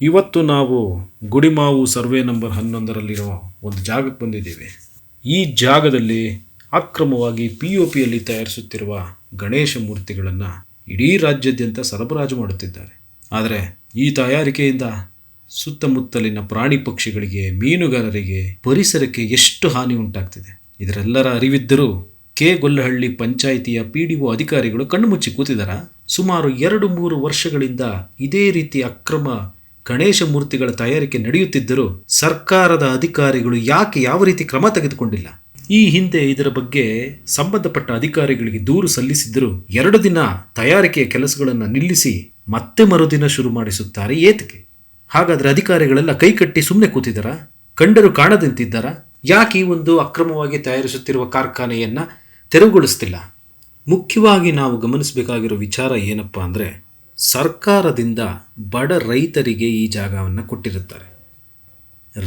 ಇವತ್ತು ನಾವು ಗುಡಿಮಾವು survey number ಹನ್ನೊಂದರಲ್ಲಿರುವ ಒಂದು ಜಾಗಕ್ಕೆ ಬಂದಿದ್ದೀವಿ. ಈ ಜಾಗದಲ್ಲಿ ಅಕ್ರಮವಾಗಿ ಪಿ ಒ ಪಿಯಲ್ಲಿ ತಯಾರಿಸುತ್ತಿರುವ ಗಣೇಶ ಮೂರ್ತಿಗಳನ್ನು ಇಡೀ ರಾಜ್ಯಾದ್ಯಂತ ಸರಬರಾಜು ಮಾಡುತ್ತಿದ್ದಾರೆ. ಆದರೆ ಈ ತಯಾರಿಕೆಯಿಂದ ಸುತ್ತಮುತ್ತಲಿನ ಪ್ರಾಣಿ ಪಕ್ಷಿಗಳಿಗೆ, ಮೀನುಗಾರರಿಗೆ ಪರಿಸರಕ್ಕೆ ಎಷ್ಟು ಹಾನಿ ಉಂಟಾಗ್ತಿದೆ? ಇದರೆಲ್ಲರ ಅರಿವಿದ್ದರೂ ಕೆ. ಗೊಲ್ಲಹಳ್ಳಿ ಪಂಚಾಯಿತಿಯ ಪಿ ಡಿ ಒ ಅಧಿಕಾರಿಗಳು ಕಣ್ಣುಮುಚ್ಚಿ ಕೂತಿದ್ದಾರೆ ಸುಮಾರು ಎರಡು ಮೂರು ವರ್ಷಗಳಿಂದ ಇದೇ ರೀತಿ ಅಕ್ರಮ ಗಣೇಶ ಮೂರ್ತಿಗಳ ತಯಾರಿಕೆ ನಡೆಯುತ್ತಿದ್ದರೂ ಸರ್ಕಾರದ ಅಧಿಕಾರಿಗಳು ಯಾಕೆ ಯಾವ ರೀತಿ ಕ್ರಮ ತೆಗೆದುಕೊಂಡಿಲ್ಲ? ಈ ಹಿಂದೆ ಇದರ ಬಗ್ಗೆ ಸಂಬಂಧಪಟ್ಟ ಅಧಿಕಾರಿಗಳಿಗೆ ದೂರು ಸಲ್ಲಿಸಿದ್ದರೂ ಎರಡು ದಿನ ತಯಾರಿಕೆಯ ಕೆಲಸಗಳನ್ನು ನಿಲ್ಲಿಸಿ ಮತ್ತೆ ಮರುದಿನ ಶುರು ಮಾಡಿಸುತ್ತಾರೆ ಏತಕ್ಕೆ? ಹಾಗಾದರೆ ಅಧಿಕಾರಿಗಳೆಲ್ಲ ಕೈಕಟ್ಟಿ ಸುಮ್ಮನೆ ಕೂತಿದ್ದಾರಾ? ಕಂಡರು ಕಾಣದಂತಿದ್ದಾರಾ? ಯಾಕೆ ಈ ಒಂದು ಅಕ್ರಮವಾಗಿ ತಯಾರಿಸುತ್ತಿರುವ ಕಾರ್ಖಾನೆಯನ್ನು ತೆರವುಗೊಳಿಸ್ತಿಲ್ಲ? ಮುಖ್ಯವಾಗಿ ನಾವು ಗಮನಿಸಬೇಕಾಗಿರೋ ವಿಚಾರ ಏನಪ್ಪ ಅಂದರೆ ಸರ್ಕಾರದಿಂದ ಬಡ ರೈತರಿಗೆ ಈ ಜಾಗವನ್ನು ಕೊಟ್ಟಿರುತ್ತಾರೆ.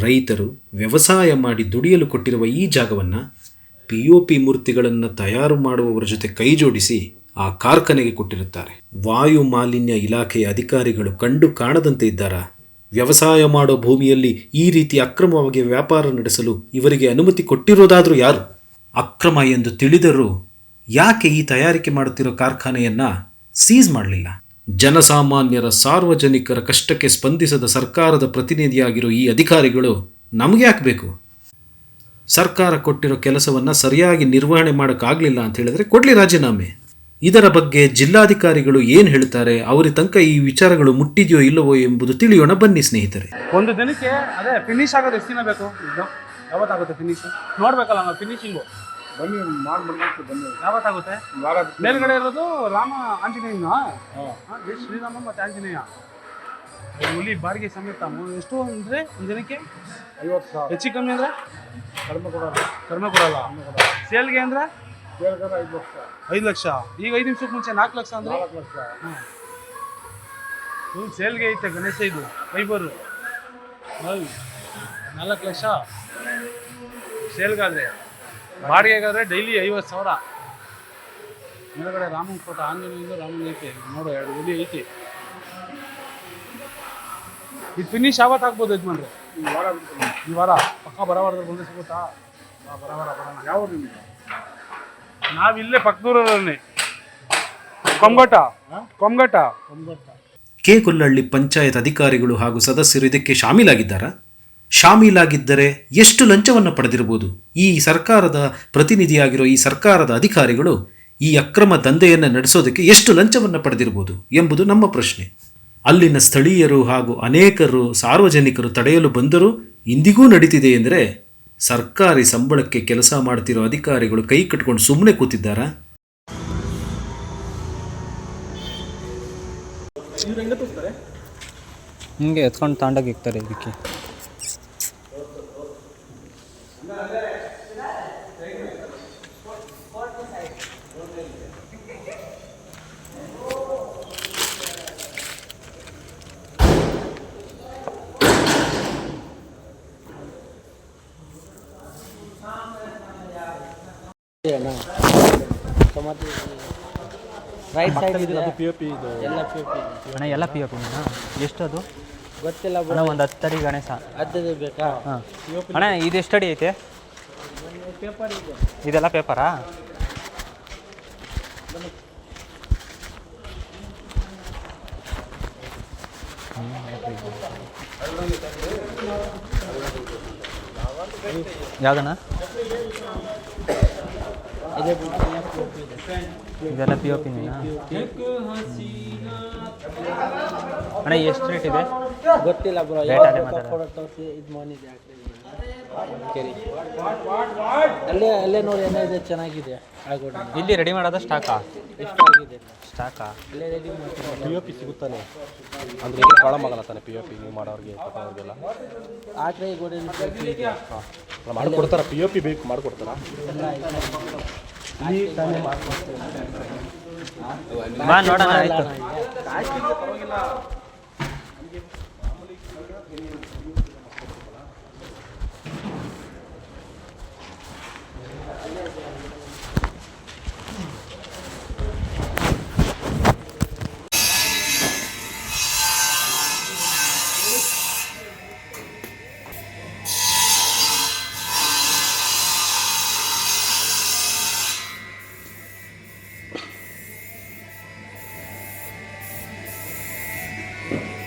ರೈತರು ವ್ಯವಸಾಯ ಮಾಡಿ ದುಡಿಯಲು ಕೊಟ್ಟಿರುವ ಈ ಜಾಗವನ್ನು ಪಿ ಒ ಪಿ ಮೂರ್ತಿಗಳನ್ನು ತಯಾರು ಮಾಡುವವರ ಜೊತೆ ಕೈಜೋಡಿಸಿ ಆ ಕಾರ್ಖಾನೆಗೆ ಕೊಟ್ಟಿರುತ್ತಾರೆ. ವಾಯು ಮಾಲಿನ್ಯ ಇಲಾಖೆಯ ಅಧಿಕಾರಿಗಳು ಕಂಡು ಕಾಣದಂತೆ ಇದ್ದಾರಾ? ವ್ಯವಸಾಯ ಮಾಡೋ ಭೂಮಿಯಲ್ಲಿ ಈ ರೀತಿ ಅಕ್ರಮವಾಗಿ ವ್ಯಾಪಾರ ನಡೆಸಲು ಇವರಿಗೆ ಅನುಮತಿ ಕೊಟ್ಟಿರೋದಾದರೂ ಯಾರು? ಅಕ್ರಮ ಎಂದು ತಿಳಿದರೂ ಯಾಕೆ ಈ ತಯಾರಿಕೆ ಮಾಡುತ್ತಿರೋ ಕಾರ್ಖಾನೆಯನ್ನು ಸೀಸ್ ಮಾಡಲಿಲ್ಲ? ಜನಸಾಮಾನ್ಯರ ಸಾರ್ವಜನಿಕರ ಕಷ್ಟಕ್ಕೆ ಸ್ಪಂದಿಸದ ಸರ್ಕಾರದ ಪ್ರತಿನಿಧಿಯಾಗಿರೋ ಈ ಅಧಿಕಾರಿಗಳು ನಮಗೆ ಹಾಕಬೇಕು ಬೇಕು? ಸರ್ಕಾರ ಕೊಟ್ಟಿರೋ ಕೆಲಸವನ್ನು ಸರಿಯಾಗಿ ನಿರ್ವಹಣೆ ಮಾಡೋಕ್ಕಾಗಲಿಲ್ಲ ಅಂತ ಹೇಳಿದ್ರೆ ಕೊಡಲಿ ರಾಜೀನಾಮೆ. ಇದರ ಬಗ್ಗೆ ಜಿಲ್ಲಾಧಿಕಾರಿಗಳು ಏನು ಹೇಳ್ತಾರೆ, ಅವರ ತನಕ ಈ ವಿಚಾರಗಳು ಮುಟ್ಟಿದೆಯೋ ಇಲ್ಲವೋ ಎಂಬುದು ತಿಳಿಯೋಣ ಬನ್ನಿ ಸ್ನೇಹಿತರೆ. ಒಂದು ದಿನಕ್ಕೆ, ಅದೇ ಫಿನಿಶ್ ಆಗೋದು ಎಷ್ಟು ಬೇಕು? ಯಾವತ್ತಾಗುತ್ತೆ ಫಿನಿಶ್ ನೋಡ್ಬೇಕಲ್ಲ ಫಿನಿಶಿಂಗು ಬನ್ನಿ ಮಾಡ್ಬಿಡ್ಬೇಕು ಬನ್ನಿ. ಯಾವತ್ತಾಗುತ್ತೆ? ವಾರ ಮೇಲ್ಗಡೆ ಇರೋದು ರಾಮ ಆಂಜನೇಯನ? ಶ್ರೀರಾಮ ಮತ್ತೆ ಆಂಜನೇಯ. ಹುಲಿ ಬಾರಿಗೆ ಸಮೇತ ಮೂ- ಎಷ್ಟು ಅಂದ್ರೆ ಒಂದು ದಿನಕ್ಕೆ ಐವತ್ತು ಸಾವಿರ. ಹೆಚ್ಚು ಕಮ್ಮಿ ಅಂದ್ರೆ? ಕಡಿಮೆ ಕೊಡೋದು ಕಡಿಮೆ ಕೊಡಲ್ಲ. ಸೇಲ್ಗೆ ಅಂದ್ರೆ? ಐದು ಲಕ್ಷ. ಐದು ಲಕ್ಷ. ಈಗ ಐದು ನಿಮಿಷಕ್ಕೆ ಮುಂಚೆ ನಾಲ್ಕು ಲಕ್ಷ ಅಂದ್ರೆ? ನಾಲ್ಕು ಲಕ್ಷ. ಹ್ಞೂ ಸೇಲ್ಗೆ ಐತೆ ಗಣೇಶ ಇದು. ಫೈಬರು. ನಾಲ್ಕು ಲಕ್ಷ. ಸೇಲ್ಗಾದ್ರೆ. ಬಾಡಿಗೆಗಾದ್ರೆ ಡೈಲಿ ಐವತ್ತು ಸಾವಿರ. ಮೇಲ್ಗಡೆ ರಾಮನ್ ಫೋಟೋ ಆಂಜನೇಯಿಂದ ರಾಮನ್ ಐತಿ ನೋಡು ಎರಡು ಹುಲಿ ಐತಿ. ಇದು ಫಿನಿಶ್ ಯಾವತ್ತು ಆಗ್ಬೋದು ಇದು ಈ ವಾರ ಬಿಡ್ತೀನಿ. ಈ ವಾರ? ಪಕ್ಕ ಬರವಾರದಲ್ಲಿ ಬಂದು ಸಿಗುತ್ತಾ? ಬರಬಾರ ಬರವಾರ ಬರೋಣ. ಯಾವ ನಿಮಗೆ ನಾವಿಲ್ಲೇ ಪಕ್ಕದೂರಲ್ಲಿ. ಕೊಂಗಟ ಕೊಂಗಟ ಕೊಂಗಟ ಕೆ ಕೊಲ್ಲಹಳ್ಳಿ ಪಂಚಾಯತ್ ಅಧಿಕಾರಿಗಳು ಹಾಗೂ ಸದಸ್ಯರು ಇದಕ್ಕೆ ಶಾಮೀಲಾಗಿದ್ದಾರಾ? ಶಾಮೀಲಾಗಿದ್ದರೆ ಎಷ್ಟು ಲಂಚವನ್ನು ಪಡೆದಿರಬಹುದು? ಈ ಸರ್ಕಾರದ ಪ್ರತಿನಿಧಿಯಾಗಿರೋ ಈ ಸರ್ಕಾರದ ಅಧಿಕಾರಿಗಳು ಈ ಅಕ್ರಮ ದಂಧೆಯನ್ನು ನಡೆಸೋದಕ್ಕೆ ಎಷ್ಟು ಲಂಚವನ್ನು ಪಡೆದಿರಬಹುದು ಎಂಬುದು ನಮ್ಮ ಪ್ರಶ್ನೆ. ಅಲ್ಲಿನ ಸ್ಥಳೀಯರು ಹಾಗೂ ಅನೇಕರು ಸಾರ್ವಜನಿಕರು ತಡೆಯಲು ಬಂದರೂ ಇಂದಿಗೂ ನಡೀತಿದೆ ಎಂದರೆ ಸರ್ಕಾರಿ ಸಂಬಳಕ್ಕೆ ಕೆಲಸ ಮಾಡ್ತಿರೋ ಅಧಿಕಾರಿಗಳು ಕೈ ಕಟ್ಕೊಂಡು ಸುಮ್ಮನೆ ಕೂತಿದ್ದಾರಾ? ಹಿಂಗೆ ಎತ್ಕೊಂಡು ತಾಂಡಾಗಿ ಇಕ್ತಾರೆ ಇದಕ್ಕೆ. ರೈಟ್ ಸೈಡ್ ಇದು. ಎಲ್ಲ ಪಿ ಪಿ ಅಣ್ಣ ಎಲ್ಲ ಪಿ ಒ ಎಷ್ಟು ಅದು ಗೊತ್ತಿಲ್ಲ ಅಣ್ಣ ಒಂದು ಹತ್ತು ಅಡಿ ಗಣೇಶ. ಅದ್ದದು ಬೇಕಾ? ಹಾಂ. ಅಣ್ಣ ಇದು ಎಷ್ಟು ಅಡಿ ಐತೆ? ಪೇಪರ್ ಇದೆ. ಇದೆಲ್ಲ ಪೇಪರಾ ಯಾವ್ದಣ್ಣ? ಇದೆ ಇದೆ. ಇದೆಲ್ಲ ಪಿ ಒ ಪಿ ಅಣ್ಣ ಎಷ್ಟು ರೇಟ್ ಇದೆ? ಗೊತ್ತಿಲ್ಲ ಬ್ರೋ ಇದು ಅಲ್ಲೇ ಅಲ್ಲೇ ನೋಡಿ ಏನಿದೆ ಚೆನ್ನಾಗಿದೆ. ಆಗೋಣ ಇಲ್ಲಿ ರೆಡಿ ಮಾಡೋದ ಸ್ಟಾಕಾ ಎಷ್ಟಾಗಿದೆ? ಸ್ಟಾಕಾ ಅಲ್ಲೇ ರೆಡಿ ಮಾಡ್ತೀನಿ. ಪಿ ಒ ಪಿ ಸಿಗುತ್ತಾನೆ. ಅಂದರೆ ಇದು ಪ್ರಾಬ್ಲಮ್ ಆಗಲ್ಲ ತಾನೆ ಪಿ ಒ ಪಿ ನೀವು ಮಾಡೋರಿಗೆ ಅವ್ರಿಗೆಲ್ಲ ಆದ್ರೆ ಗೋಡೆಯಲ್ಲಿ POP ಇದೆ ಮಾಡಿಕೊಡ್ತಾರ ಪಿ ಒ ಪಿ ಬೇಕು ಮಾಡ್ಕೊಡ್ತಾರ. ಎಲ್ಲ ಇದೆ. ಬಾ ನೋಡೋಣ ಆಯ್ತು. Bye.